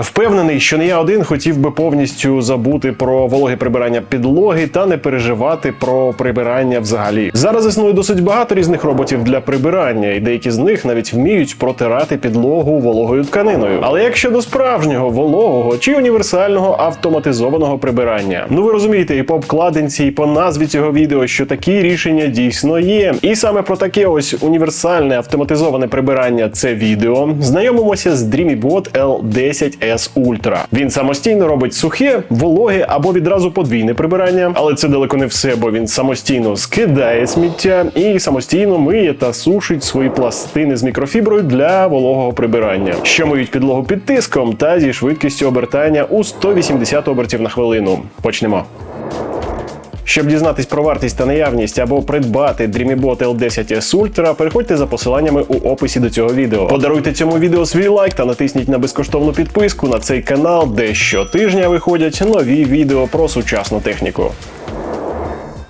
Впевнений, що не я один хотів би повністю забути про вологе прибирання підлоги та не переживати про прибирання взагалі. Зараз існує досить багато різних роботів для прибирання, і деякі з них навіть вміють протирати підлогу вологою тканиною. Але як щодо справжнього вологого чи універсального автоматизованого прибирання, ну ви розумієте, і по обкладинці, і по назві цього відео, що такі рішення дійсно є. І саме про таке ось універсальне автоматизоване прибирання це відео. Знайомимося з DreamyBot L10 S Ultra. Він самостійно робить сухе, вологе або відразу подвійне прибирання, але це далеко не все, бо він самостійно скидає сміття і самостійно миє та сушить свої пластини з мікрофіброю для вологого прибирання, що миють підлогу під тиском та зі швидкістю обертання у 180 обертів на хвилину. Почнемо. Щоб дізнатись про вартість та наявність або придбати DreamyBot L10S Ultra, переходьте за посиланнями у описі до цього відео. Подаруйте цьому відео свій лайк та натисніть на безкоштовну підписку на цей канал, де щотижня виходять нові відео про сучасну техніку.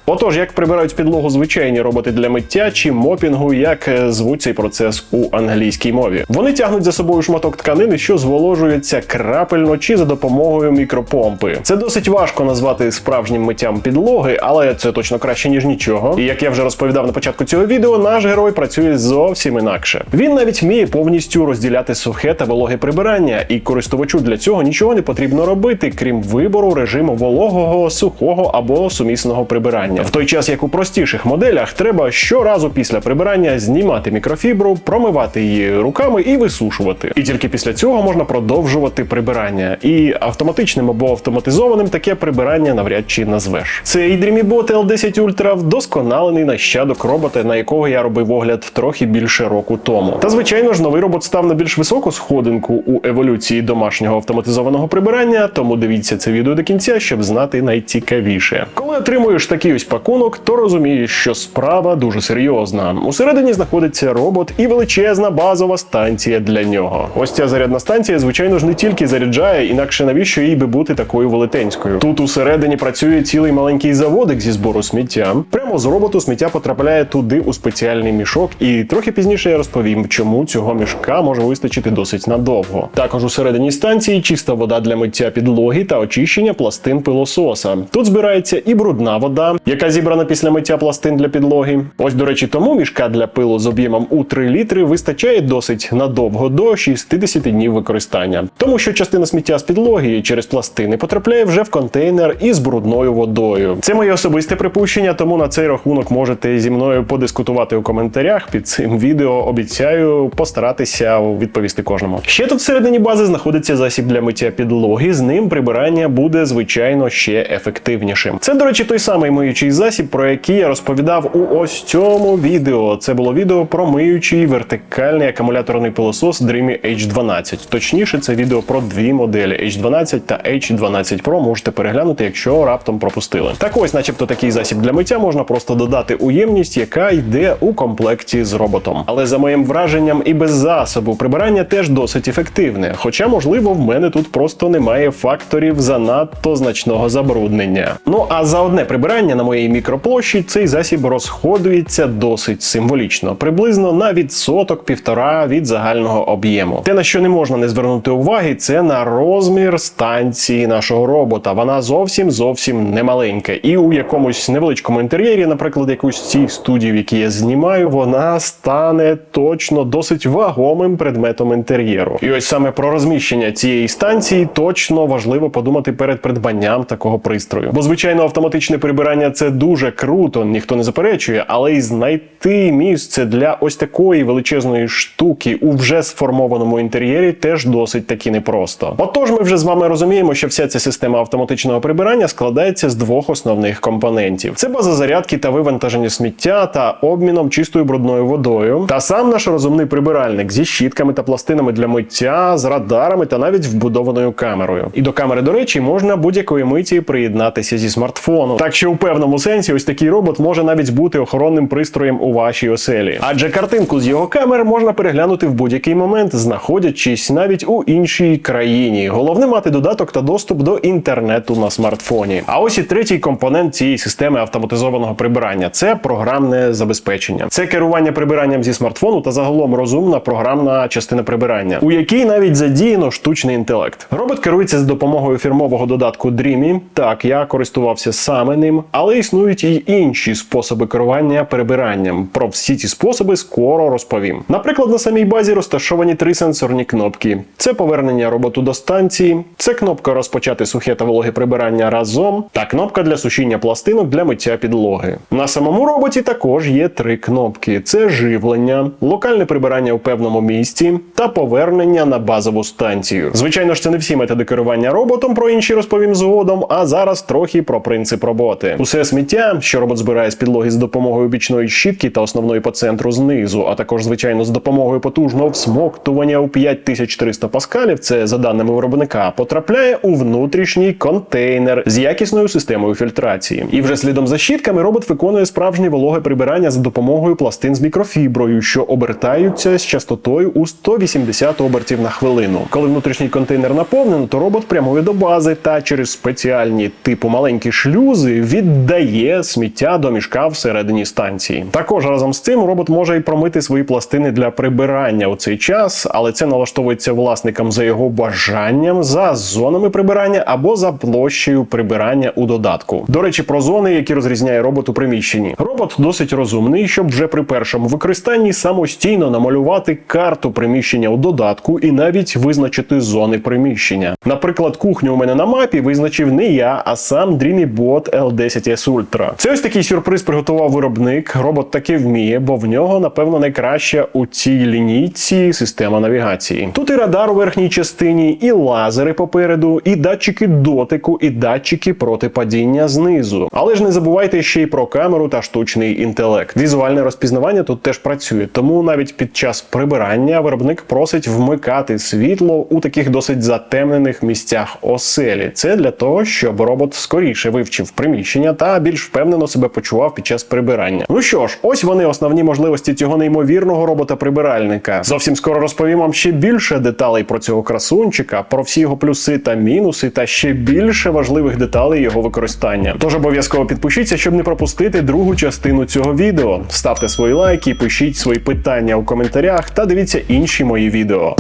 Отож, як прибирають підлогу звичайні роботи для миття чи мопінгу, як е, звуть цей процес у англійській мові. Вони тягнуть за собою шматок тканини, що зволожується крапельно чи за допомогою мікропомпи. Це досить важко назвати справжнім миттям підлоги, але це точно краще ніж нічого. І як я вже розповідав на початку цього відео, наш герой працює зовсім інакше. Він навіть вміє повністю розділяти сухе та вологе прибирання, і користувачу для цього нічого не потрібно робити, крім вибору режиму вологого, сухого або сумісного прибирання. В той час, як у простіших моделях, треба щоразу після прибирання знімати мікрофібру, промивати її руками і висушувати. І тільки після цього можна продовжувати прибирання. І автоматичним або автоматизованим таке прибирання навряд чи назвеш. Цей DreamyBot L10 Ultra вдосконалений нащадок робота, на якого я робив огляд трохи більше року тому. Та звичайно ж, новий робот став на більш високу сходинку у еволюції домашнього автоматизованого прибирання, тому дивіться це відео до кінця, щоб знати найцікавіше. Коли отримуєш такий ось пакунок, то розумієш, що справа дуже серйозна. Усередині знаходиться робот і величезна базова станція для нього. Ось ця зарядна станція, звичайно ж, не тільки заряджає, інакше навіщо їй би бути такою велетенською. Тут усередині працює цілий маленький заводик зі збору сміття. Прямо з роботу сміття потрапляє туди у спеціальний мішок, і трохи пізніше я розповім, чому цього мішка може вистачити досить надовго. Також усередині станції чиста вода для миття підлоги та очищення пластин пилососа. Тут збирається і брудна вода, яка зібрана після миття пластин для підлоги. Ось, до речі, тому мішка для пилу з об'ємом у 3 літри вистачає досить надовго до 60 днів використання, тому що частина сміття з підлоги через пластини потрапляє вже в контейнер із брудною водою. Це моє особисте припущення, тому на цей рахунок можете зі мною подискутувати у коментарях під цим відео. Обіцяю постаратися відповісти кожному. Ще тут всередині бази знаходиться засіб для миття підлоги. З ним прибирання буде звичайно ще ефективнішим. Це, до речі, той самий миючий засіб, про який я розповідав у ось цьому відео. Це було відео про миючий вертикальний акумуляторний пилосос Dreamy H12. Точніше, це відео про дві моделі H12 та H12 Pro. Можете переглянути, якщо раптом пропустили. Так ось, начебто, такий засіб для миття можна просто додати у ємність, яка йде у комплекті з роботом. Але за моїм враженням, і без засобу прибирання теж досить ефективне. Хоча, можливо, в мене тут просто немає факторів занадто значного забруднення. Ну а за одне прибирання на моїй мікроплощі цей засіб розходується досить символічно, приблизно на відсоток півтора від загального об'єму. Те, на що не можна не звернути уваги, це на розмір станції нашого робота. Вона зовсім зовсім не маленька. І у якомусь невеличкому інтер'єрі, наприклад, якусь цих студій, в які я знімаю, вона стане точно досить вагомим предметом інтер'єру. І ось саме про розміщення цієї станції точно важливо подумати перед придбанням такого пристрою. Бо звичайно, автоматичне прибирання це дуже круто, ніхто не заперечує, але й знайти місце для ось такої величезної штуки у вже сформованому інтер'єрі теж досить таки непросто. Отож, ми вже з вами розуміємо, що вся ця система автоматичного прибирання складається з двох основних компонентів: це база зарядки та вивантаження сміття та обміном чистою брудною водою, та сам наш розумний прибиральник зі щітками та пластинами для миття, з радарами та навіть вбудованою камерою. І до камери, до речі, можна будь-якої миті приєднатися зі смартфону. Так що у певному певному сенсі ось такий робот може навіть бути охоронним пристроєм у вашій оселі. Адже картинку з його камер можна переглянути в будь-який момент, знаходячись навіть у іншій країні. Головне мати додаток та доступ до інтернету на смартфоні. А ось і третій компонент цієї системи автоматизованого прибирання це програмне забезпечення. Це керування прибиранням зі смартфону та загалом розумна програмна частина прибирання, у якій навіть задіяно штучний інтелект. Робот керується з допомогою фірмового додатку Dreamy. Так, я користувався саме ним, але існують і інші способи керування прибиранням. Про всі ці способи скоро розповім. Наприклад, на самій базі розташовані три сенсорні кнопки: це повернення роботу до станції, це кнопка розпочати сухе та вологе прибирання разом, та кнопка для сушіння пластинок для миття підлоги. На самому роботі також є три кнопки: це живлення, локальне прибирання у певному місці та повернення на базову станцію. Звичайно ж, це не всі методи керування роботом, про інші розповім згодом. А зараз трохи про принцип роботи. Усе сміття, що робот збирає з підлоги з допомогою бічної щітки та основної по центру знизу, а також звичайно з допомогою потужного всмоктування у 5300 паскалів, це за даними виробника, потрапляє у внутрішній контейнер з якісною системою фільтрації. І вже слідом за щітками робот виконує справжнє вологе прибирання за допомогою пластин з мікрофіброю, що обертаються з частотою у 180 обертів на хвилину. Коли внутрішній контейнер наповнено, то робот прямує до бази та через спеціальні типу маленькі шлюзи віддає сміття до мішка всередині станції. Також разом з цим робот може і промити свої пластини для прибирання у цей час, але це налаштовується власникам за його бажанням, за зонами прибирання або за площею прибирання у додатку. До речі, про зони, які розрізняє робот у приміщенні. Робот досить розумний, щоб вже при першому використанні самостійно намалювати карту приміщення у додатку і навіть визначити зони приміщення. Наприклад, кухню у мене на мапі визначив не я, а сам DreamyBot L10S Ultra. Це ось такий сюрприз приготував виробник. Робот таки вміє, бо в нього, напевно, найкраща у цій лінійці система навігації. Тут і радар у верхній частині, і лазери попереду, і датчики дотику, і датчики проти падіння знизу. Але ж не забувайте ще й про камеру та штучний інтелект. Візуальне розпізнавання тут теж працює, тому навіть під час прибирання виробник просить вмикати світло у таких досить затемнених місцях оселі. Це для того, щоб робот скоріше вивчив приміщення та більш впевнено себе почував під час прибирання. Ну що ж, ось вони основні можливості цього неймовірного робота-прибиральника. Зовсім скоро розповім вам ще більше деталей про цього красунчика, про всі його плюси та мінуси, та ще більше важливих деталей його використання. Тож обов'язково підпишіться, щоб не пропустити другу частину цього відео. Ставте свої лайки, пишіть свої питання у коментарях та дивіться інші мої відео.